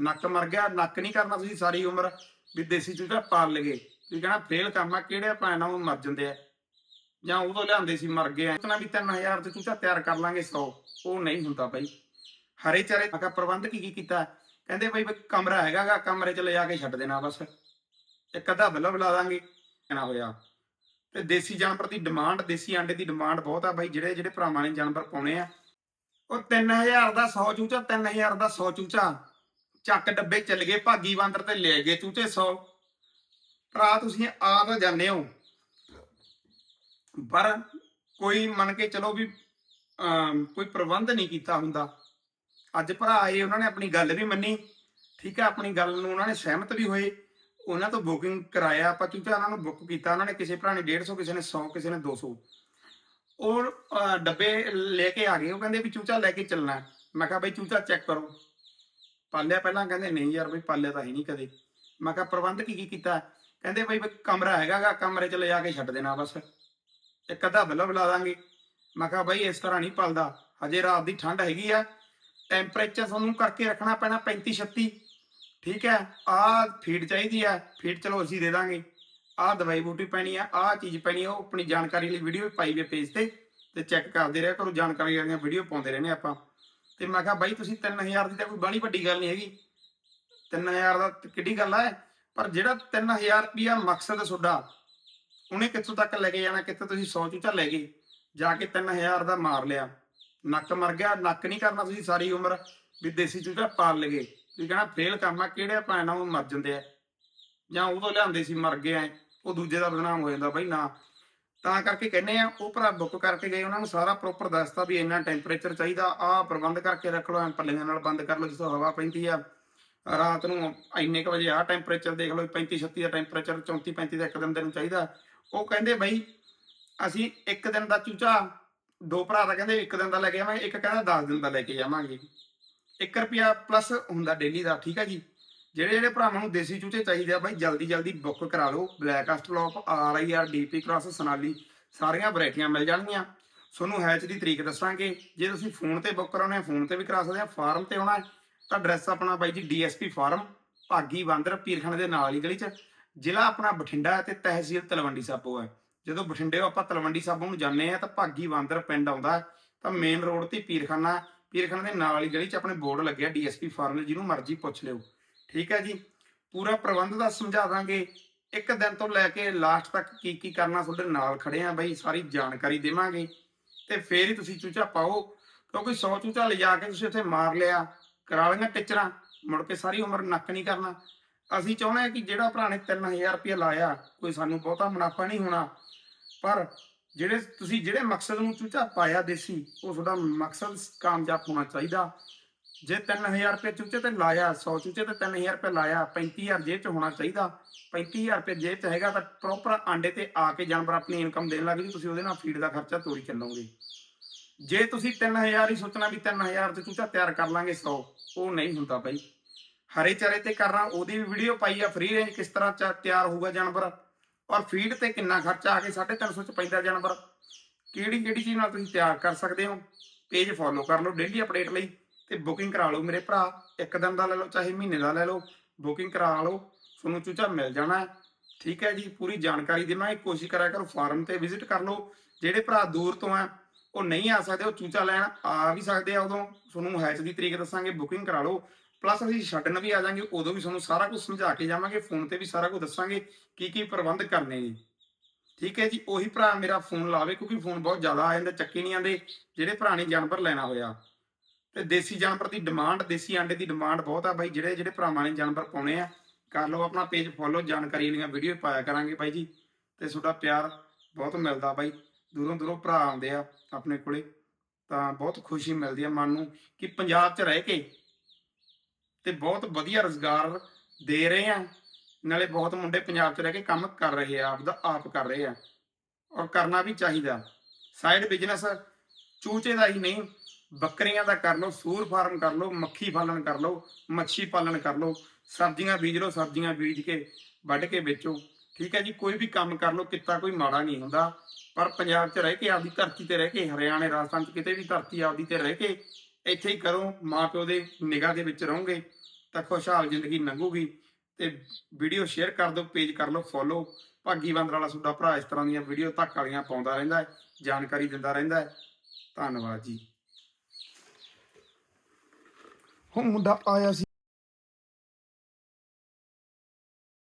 ਨੱਕ ਮਰ ਗਿਆ, ਨੱਕ ਨਹੀਂ ਕਰਨਾ ਤੁਸੀਂ ਸਾਰੀ ਉਮਰ ਵੀ ਦੇਸੀ ਚੂਚਾ ਪਾਲ ਲਗੇ ਵੀ ਕਹਿਣਾ ਫੇਲ ਕੰਮ ਕਿਹੜੇ ਭੈਣਾਂ ਉਹ ਮਰ ਜਾਂਦੇ ਆ? ਜਾਂ ਉਦੋਂ ਲਿਆਂਦੇ ਸੀ, ਮਰ ਗਏ ਇਤਨਾ ਵੀ 3000 ਤੇ ਚੂਚਾ ਤਿਆਰ ਕਰ ਲਾਂਗੇ 100 ਉਹ ਨਹੀਂ ਹੁੰਦਾ ਬਾਈ। ਹਰੇ ਚਾਰੇ ਮੈਂ ਪ੍ਰਬੰਧ ਕੀ ਕੀ ਕੀਤਾ? ਕਹਿੰਦੇ ਬਈ ਕਮਰਾ ਹੈਗਾਗਾ ਕਮਰੇ ਚ ਲਿਜਾ ਕੇ ਛੱਡ ਦੇਣਾ ਬਸ। ਇੱਕ ਅੱਧਾ ਬਿੱਲ ਬੁਲਾ ਦਾਂਗੇ ਨਾ ਹੋਇਆ। ਤੇ ਦੇਸੀ ਜਾਨਵਰ ਦੀ ਡਿਮਾਂਡ ਦੇਸੀ ਆਂਡੇ ਦੀ ਡਿਮਾਂਡ ਬਹੁਤ ਆ ਬਾਈ, ਜਿਹੜੇ ਜਿਹੜੇ ਭਰਾਵਾਂ ਨੇ ਜਾਨਵਰ ਪਾਉਣੇ ਆ। ਉਹ 3000 ਦਾ 100 ਚੂਚਾ 3000 ਦਾ 100 ਚੂਚਾ। ਚੱਕ ਡੱਬੇ ਚੱਲ ਗਏ, ਭਾਗੀ ਬਾਂਦਰ ਤੇ ਲੈ ਗਏ ਚੂਚੇ 100 ਭਰਾ, ਤੁਸੀਂ ਆ ਤਾਂ ਜਾਂਦੇ ਹੋ। ਪਰ ਕੋਈ ਮੰਨ ਕੇ ਚਲੋ ਵੀ ਕੋਈ ਪ੍ਰਬੰਧ ਨਹੀਂ ਕੀਤਾ ਹੁੰਦਾ। ਅੱਜ ਭਰਾ ਆਏ, ਉਹਨਾਂ ਨੇ ਆਪਣੀ ਗੱਲ ਵੀ ਮੰਨੀ। ਠੀਕ ਹੈ, ਆਪਣੀ ਗੱਲ ਨੂੰ ਉਹਨਾਂ ਨੇ ਸਹਿਮਤ ਵੀ ਹੋਏ। ਉਹਨਾਂ ਤੋਂ ਬੁਕਿੰਗ ਕਰਾਇਆ, ਆਪਾਂ ਚੂਚਾ ਉਹਨਾਂ ਨੂੰ ਬੁੱਕ ਕੀਤਾ। ਉਹਨਾਂ ਨੇ ਕਿਸੇ ਭਰਾ ਨੇ 150 ਕਿਸੇ ਨੇ 100 ਕਿਸੇ ਨੇ 200 ਉਹ ਡੱਬੇ ਲੈ ਕੇ ਆ ਗਏ। ਉਹ ਕਹਿੰਦੇ ਵੀ ਚੂਚਾ ਲੈ ਕੇ ਚੱਲਣਾ। ਮੈਂ ਕਿਹਾ, ਬਈ ਚੂਚਾ ਚੈੱਕ ਕਰੋ। ਪਾਲਿਆ ਪਹਿਲਾਂ, ਕਹਿੰਦੇ ਨਹੀਂ ਯਾਰ ਬਈ ਪਾਲਿਆ ਤਾਂ ਹੈ ਨਹੀਂ ਕਦੇ। ਮੈਂ ਕਿਹਾ, ਪ੍ਰਬੰਧ ਕੀ ਕੀ ਕੀਤਾ? ਕਹਿੰਦੇ ਬਈ ਬਈ ਕਮਰਾ ਹੈਗਾਗਾ, ਕਮਰੇ ਚ ਲੈ ਜਾ ਕੇ ਛੱਡ ਦੇਣਾ ਬਸ। ਇੱਕ ਅੱਧਾ ਬਿੱਲ ਬੁਲਾ ਦਾਂਗੇ। ਮੈਂ ਕਿਹਾ, ਬਈ ਇਸ ਤਰ੍ਹਾਂ ਨਹੀਂ ਪਲਦਾ। ਹਜੇ ਰਾਤ ਦੀ ਠੰਡ ਹੈਗੀ ਆ। ਟੈਂਪਰੇਚਰ ਤੁਹਾਨੂੰ ਕਰਕੇ ਰੱਖਣਾ ਪੈਣਾ 35 36 ਠੀਕ ਹੈ? ਆਹ ਫੀਡ ਚਾਹੀਦੀ ਆ। ਫੀਡ ਚਲੋ ਅਸੀਂ ਦੇ ਦਾਂਗੇ। ਆਹ ਦਵਾਈ ਬੂਟੀ ਪੈਣੀ ਆ, ਆਹ ਚੀਜ਼ ਪੈਣੀ ਆ, ਉਹ ਆਪਣੀ ਜਾਣਕਾਰੀ ਲਈ ਵੀਡੀਓ ਪਾਈ ਵੀ ਪੇਜ ਤੇ। ਤੇ ਚੈੱਕ ਕਰਦੇ ਰਿਹਾ ਕਰੋ, ਜਾਣਕਾਰੀ ਵਾਲੀਆਂ ਵੀਡੀਓ ਪਾਉਂਦੇ ਰਹਿੰਦੇ ਆਪਾਂ। ਤੇ ਮੈਂ ਕਿਹਾ ਬਾਈ, ਤੁਸੀਂ 3000 ਦੀ ਤਾਂ ਕੋਈ ਬਾਹਲੀ ਵੱਡੀ ਗੱਲ ਨਹੀਂ ਹੈਗੀ। 3000 ਦਾ ਤਾਂ ਕਿੱਡੀ ਗੱਲ ਹੈ ਪਰ ਜਿਹੜਾ 3000 ਰੁਪਿਆ ਮਕਸਦ ਤੁਹਾਡਾ, ਉਹਨੇ ਕਿੱਥੋਂ ਤੱਕ ਲੈ ਕੇ ਜਾਣਾ? ਕਿੱਥੇ ਤੁਸੀਂ 100 ਚੂਚਾ ਲੈ ਗਏ? ਜਾ ਕੇ 3000 ਦਾ ਮਾਰ ਲਿਆ। ਨੱਕ ਮਰ ਗਿਆ, ਨੱਕ ਨਹੀਂ ਕਰਨਾ ਤੁਸੀਂ ਸਾਰੀ ਉਮਰ ਵੀ ਦੇਸੀ ਚੂਚਾ ਪਾਲ ਲਗੇ ਵੀ ਕਹਿਣਾ ਫੇਲ ਕੰਮ ਆ ਕਿਹੜੇ ਭੈਣਾਂ ਉਹ ਮਰ ਜਾਂਦੇ ਆ? ਜਾਂ ਉਦੋਂ ਲਿਆਂਦੇ ਸੀ, ਮਰ ਗਏ ਆ ਉਹ ਦੂਜੇ ਦਾ ਬਦਨਾਮ ਹੋ ਜਾਂਦਾ ਬਾਈ, ਨਾ। ਤਾਂ ਕਰਕੇ ਕਹਿੰਦੇ ਆ, ਉਹ ਭਰਾ ਬੁੱਕ ਕਰਕੇ ਗਏ, ਉਹਨਾਂ ਨੂੰ ਸਾਰਾ ਪ੍ਰੋਪਰ ਦੱਸਤਾ ਵੀ ਇੰਨਾ ਟੈਂਪਰੇਚਰ ਚਾਹੀਦਾ, ਆਹ ਪ੍ਰਬੰਧ ਕਰਕੇ ਰੱਖ ਲਓ ਐਂ ਪੱਲੀਆਂ ਨਾਲ ਬੰਦ ਕਰ ਲਓ, ਜਿੱਥੋਂ ਹਵਾ ਪੈਂਦੀ ਆ। ਰਾਤ ਨੂੰ ਇੰਨੇ ਕੁ ਵਜੇ ਆਹ ਟੈਂਪਰੇਚਰ ਦੇਖ ਲਓ 35 36 ਦਾ ਟੈਂਪਰੇਚਰ 34 35 ਦਾ ਇੱਕ ਦਿਨ ਦੇ ਨੂੰ ਚਾਹੀਦਾ। ਉਹ ਕਹਿੰਦੇ ਬਈ, ਅਸੀਂ ਇੱਕ ਦਿਨ ਦਾ ਚੂਚਾ, ਦੋ ਭਰਾ ਤਾਂ ਕਹਿੰਦੇ, ਇੱਕ ਦਿਨ ਦਾ ਲੈ ਕੇ ਆਵਾਂਗੇ, ਇੱਕ ਕਹਿੰਦਾ 10 ਦਿਨ ਦਾ ਲੈ ਕੇ ਜਾਵਾਂਗੇ। 1 ਰੁਪਿਆ ਪਲੱਸ ਹੁੰਦਾ ਡੇਲੀ ਦਾ, ਠੀਕ ਹੈ ਜੀ? ਜਿਹੜੇ ਜਿਹੜੇ ਭਰਾਵਾਂ ਨੂੰ ਦੇਸੀ ਚੂਚੇ ਚਾਹੀਦੇ ਆ ਬਾਈ, ਜਲਦੀ ਜਲਦੀ ਬੁੱਕ ਕਰਾ ਲਓ। Black ਅਸਟਲੋਪ R I R DP cross ਸਨਾਲੀ, ਸਾਰੀਆਂ ਵੈਰਾਈਟੀਆਂ ਮਿਲ ਜਾਣਗੀਆਂ। ਤੁਹਾਨੂੰ ਹੈਚ ਦੀ ਤਰੀਕ ਦੱਸਾਂਗੇ। ਜੇ ਤੁਸੀਂ ਫੋਨ ਤੇ ਬੁੱਕ ਕਰਾਉਣੇ ਆ, ਫੋਨ ਤੇ ਵੀ ਕਰਾ ਸਕਦੇ ਆ, ਫਾਰਮ ਤੇ ਆਉਣਾ ਤਾਂ ਐਡਰੈਸ ਆਪਣਾ ਬਾਈ ਜੀ ਡੀਐਸਪੀ ਫਾਰਮ, ਭਾਗੀ ਬਾਂਦਰ ਪੀਰਖਾਨੇ ਦੇ ਨਾਲ ਹੀ ਗਲੀ 'ਚ। ਜ਼ਿਲ੍ਹਾ ਆਪਣਾ ਬਠਿੰਡਾ ਹੈ ਤੇ ਤਹਿਸੀਲ ਤਲਵੰਡੀ ਸਾਬੋ ਹੈ। ਜਦੋਂ ਬਠਿੰਡੇ ਆਪਾਂ ਤਲਵੰਡੀ ਸਾਬੋ ਨੂੰ ਜਾਂਦੇ ਆ, ਤਾਂ ਭਾਗੀ ਬਾਂਦਰ ਪਿੰਡ ਆਉਂਦਾ ਤਾਂ ਮੇਨ ਰੋਡ ਤੇ ਪੀਰਖਾਨਾ ਪੀਰਖਾਨਾ ਦੇ ਨਾਲ ਹੀ ਗਲੀ 'ਚ ਆਪਣੇ ਬੋਰਡ ਲੱਗਿਆ ਡੀਐਸਪੀ ਫਾਰਮ ਜਿਹਨੂੰ ਮਰਜ਼ੀ ਪੁੱਛ ਲਿਓ। ਠੀਕ ਹੈ ਜੀ। ਪੂਰਾ ਪ੍ਰਬੰਧ ਦਾ ਸਮਝਾ ਦਾਂਗੇ। ਇੱਕ ਦਿਨ ਤੋਂ ਲੈ ਕੇ ਲਾਸਟ ਤੱਕ ਕੀ ਕੀ ਕਰਨਾ ਤੁਹਾਡੇ ਨਾਲ ਖੜੇ ਆ ਬਈ, ਸਾਰੀ ਜਾਣਕਾਰੀ ਦੇਵਾਂਗੇ। ਤੇ ਫੇਰ ਹੀ ਤੁਸੀਂ ਚੂਚਾ ਪਾਓ, ਕਿਉਂਕਿ 100 ਚੂਚਾ ਲਿਜਾ ਕੇ ਤੁਸੀਂ ਉੱਥੇ ਮਾਰ ਲਿਆ, ਕਰਾ ਲਈਆਂ ਟਿਚਰਾਂ, ਮੁੜ ਕੇ ਸਾਰੀ ਉਮਰ ਨੱਕ ਨਹੀਂ ਕਰਨਾ। ਅਸੀਂ ਚਾਹੁੰਦੇ ਹਾਂ ਕਿ ਜਿਹੜਾ ਭਰਾ ਨੇ 3000 ਰੁਪਏ ਲਾਇਆ, ਕੋਈ ਸਾਨੂੰ ਬਹੁਤਾ ਮੁਨਾਫਾ ਨਹੀਂ ਹੋਣਾ। ਪਰ ਜਿਹੜੇ ਤੁਸੀਂ, ਜਿਹੜੇ ਮਕਸਦ ਨੂੰ ਚੂਚਾ ਪਾਇਆ ਦੇਸੀ, ਉਹ ਤੁਹਾਡਾ ਮਕਸਦ ਕਾਮਯਾਬ ਹੋਣਾ ਚਾਹੀਦਾ। ਜੇ 3000 ਰੁਪਏ ਚੂਚੇ ਤੇ ਲਾਇਆ 100 ਚੂਚੇ ਤੇ 3000 ਰੁਪਏ ਲਾਇਆ 35000 ਜੇਬ ਚ ਹੋਣਾ ਚਾਹੀਦਾ। 35000 ਰੁਪਏ ਜੇਬ ਚ ਹੈਗਾ ਤਾਂ ਪ੍ਰੋਪਰ ਆਂਡੇ ਤੇ ਆ ਕੇ ਜਾਨਵਰ ਆਪਣੀ ਇਨਕਮ ਦੇਣ ਲੱਗ ਜੀ, ਤੁਸੀਂ ਉਹਦੇ ਨਾਲ ਫੀਡ ਦਾ ਖਰਚਾ ਤੋਰੀ ਚੱਲੋਗੇ। ਜੇ ਤੁਸੀਂ 3000 ਹੀ ਸੋਚਣਾ ਵੀ 3000 ਤੇ ਚੂਚਾ ਤਿਆਰ ਕਰ ਲਾਂਗੇ 100 ਉਹ ਨਹੀਂ ਹੁੰਦਾ ਬਾਈ। ਹਰੇ ਚਾਰੇ ਤੇ ਕਰਨਾ ਉਹਦੀ ਵੀ ਵੀਡੀਓ ਪਾਈ ਆ ਫ੍ਰੀ ਰੇਂਜ ਕਿਸ ਤਰ੍ਹਾਂ ਚਾ- ਤਿਆਰ ਹੋਊਗਾ ਜਾਨਵਰ, ਔਰ ਫੀਡ ਤੇ ਕਿੰਨਾ ਖਰਚਾ ਆ ਕੇ 350 ਚ ਪੈਂਦਾ ਜਾਨਵਰ। ਕਿਹੜੀ ਕਿਹੜੀ ਚੀਜ਼ ਨਾਲ ਤੁਸੀਂ ਤਿਆਰ ਕਰ ਸਕਦੇ ਹੋ? ਪੇਜ ਫੋਲੋ ਕਰ ਲਓ ਡੇਲੀ ਅਪਡੇਟ ਲਈ। ਤੇ ਬੁਕਿੰਗ ਕਰਾ ਲਓ ਮੇਰੇ ਭਰਾ। ਇੱਕ ਦਿਨ ਦਾ ਲੈ ਲਓ, ਚਾਹੇ ਮਹੀਨੇ ਦਾ ਲੈ ਲਓ ਬੁਕਿੰਗ ਕਰਾ ਲਓ। ਤੁਹਾਨੂੰ ਚੂਚਾ ਮਿਲ ਜਾਣਾ। ਠੀਕ ਹੈ ਜੀ, ਪੂਰੀ ਜਾਣਕਾਰੀ ਦੇਵਾਂਗੇ ਕੋਸ਼ਿਸ਼ ਕਰਿਆ ਕਰੋ ਫਾਰਮ ਤੇ ਵਿਜ਼ਿਟ ਕਰ ਲਓ। ਜਿਹੜੇ ਭਰਾ ਦੂਰ ਤੋਂ ਆ ਉਹ ਨਹੀਂ ਆ ਸਕਦੇ, ਉਹ ਚੂਚਾ ਲੈਣ ਆ ਵੀ ਸਕਦੇ ਆ ਉਦੋਂ। ਤੁਹਾਨੂੰ ਹੈਚ ਦੀ ਤਰੀਕ ਦੱਸਾਂਗੇ ਬੁਕਿੰਗ ਕਰਾ ਲਓ। ਪਲੱਸ ਅਸੀਂ ਛੱਡਣ ਵੀ ਆ ਜਾਾਂਗੇ, ਉਦੋਂ ਵੀ ਤੁਹਾਨੂੰ ਸਾਰਾ ਕੁਝ ਸਮਝਾ ਕੇ ਜਾਵਾਂਗੇ ਫੋਨ ਤੇ ਵੀ ਸਾਰਾ ਕੁਝ ਦੱਸਾਂਗੇ, ਕੀ ਕੀ ਪ੍ਰਬੰਧ ਕਰਨੇ ਜੀ ਠੀਕ ਹੈ ਜੀ, ਉਹੀ ਭਰਾ ਮੇਰਾ ਫੋਨ ਲਾਵੇ, ਕਿਉਂਕਿ ਫੋਨ ਬਹੁਤ ਜ਼ਿਆਦਾ ਆ ਜਾਂਦਾ, ਚੱਕੇ ਨਹੀਂ ਆਂਦੇ ਜਿਹੜੇ ਭਰਾ ਨੇ ਜਾਨਵਰ ਲੈਣਾ ਹੋਇਆ। ਤੇ ਦੇਸੀ ਜਾਨਵਰ ਦੀ ਡਿਮਾਂਡ ਦੇਸੀ ਆਂਡੇ ਦੀ ਡਿਮਾਂਡ ਬਹੁਤ ਆ ਬਾਈ। ਜਿਹੜੇ ਜਿਹੜੇ ਭਰਾਵਾਂ ਨੇ ਜਾਨਵਰ ਪਾਉਣੇ ਆ, ਕਰ ਲਓ ਆਪਣਾ ਪੇਜ ਫੋਲੋ ਜਾਣਕਾਰੀ ਦੀਆਂ ਵੀਡੀਓ ਪਾਇਆ ਕਰਾਂਗੇ ਬਾਈ ਜੀ। ਤੇ ਤੁਹਾਡਾ ਪਿਆਰ ਬਹੁਤ ਮਿਲਦਾ ਬਾਈ। ਦੂਰੋਂ ਦੂਰੋਂ ਭਰਾ ਆਉਂਦੇ ਆ ਆਪਣੇ ਕੋਲੇ, ਤਾਂ ਬਹੁਤ ਖੁਸ਼ੀ ਮਿਲਦੀ ਆ ਮਨ ਨੂੰ ਕਿ ਪੰਜਾਬ 'ਚ ਰਹਿ ਕੇ ਤੇ ਬਹੁਤ ਵਧੀਆ ਰੋਜ਼ਗਾਰ ਦੇ ਰਹੇ ਆ। ਨਾਲੇ ਬਹੁਤ ਮੁੰਡੇ ਪੰਜਾਬ 'ਚ ਰਹਿ ਕੇ ਕੰਮ ਕਰ ਰਹੇ ਆ, ਆਪਦਾ ਆਪ ਕਰ ਰਹੇ ਆ। ਔਰ ਕਰਨਾ ਵੀ ਚਾਹੀਦਾ। ਸਾਈਡ ਬਿਜ਼ਨਸ ਚੂਚੇ ਦਾ ਹੀ ਨਹੀਂ ਬੱਕਰੀਆਂ ਦਾ ਕਰ ਲਓ, ਸੂਰ ਫਾਰਮ ਕਰ ਲਓ, ਮੱਖੀ ਪਾਲਣ ਕਰ ਲਓ, ਮੱਛੀ ਪਾਲਣ ਕਰ ਲਓ, ਸਬਜ਼ੀਆਂ ਬੀਜ ਲਓ, ਸਬਜ਼ੀਆਂ ਬੀਜ ਕੇ ਵੱਢ ਕੇ ਵੇਚੋ। ਠੀਕ ਹੈ ਜੀ, ਕੋਈ ਵੀ ਕੰਮ ਕਰ ਲਓ, ਕਿੱਤਾ ਕੋਈ ਮਾੜਾ ਨਹੀਂ ਹੁੰਦਾ। ਪਰ ਪੰਜਾਬ 'ਚ ਰਹਿ ਕੇ, ਆਪਦੀ ਧਰਤੀ ਤੇ ਰਹਿ ਕੇ, ਹਰਿਆਣੇ, ਰਾਜਸਥਾਨ 'ਚ ਕਿਤੇ ਵੀ ਧਰਤੀ ਆਪਦੀ ਤੇ ਰਹਿ ਕੇ, ਇੱਥੇ ਹੀ ਕਰੋ ਮਾਂ ਪਿਓ ਦੇ ਨਿਗਾਹ ਦੇ ਵਿੱਚ ਰਹੋਗੇ, ਤਾਂ ਖੁਸ਼ਹਾਲ ਜ਼ਿੰਦਗੀ ਲੰਘੂਗੀ। ਤੇ ਵੀਡੀਓ ਸ਼ੇਅਰ ਕਰ ਦਿਓ, ਪੇਜ ਕਰ ਲਓ, ਫੋਲੋ। ਭਾਗੀ ਬੰਦਰ ਵਾਲਾ ਤੁਹਾਡਾ ਭਰਾ ਇਸ ਤਰ੍ਹਾਂ ਦੀਆਂ ਵੀਡੀਓ ਤੱਕ ਵਾਲੀਆਂ ਪਾਉਂਦਾ ਰਹਿੰਦਾ ਹੈ, ਜਾਣਕਾਰੀ ਦਿੰਦਾ ਰਹਿੰਦਾ ਹੈ। ਧੰਨਵਾਦ ਜੀ। ਉਹ ਮੁੰਡਾ ਆਇਆ ਸੀ।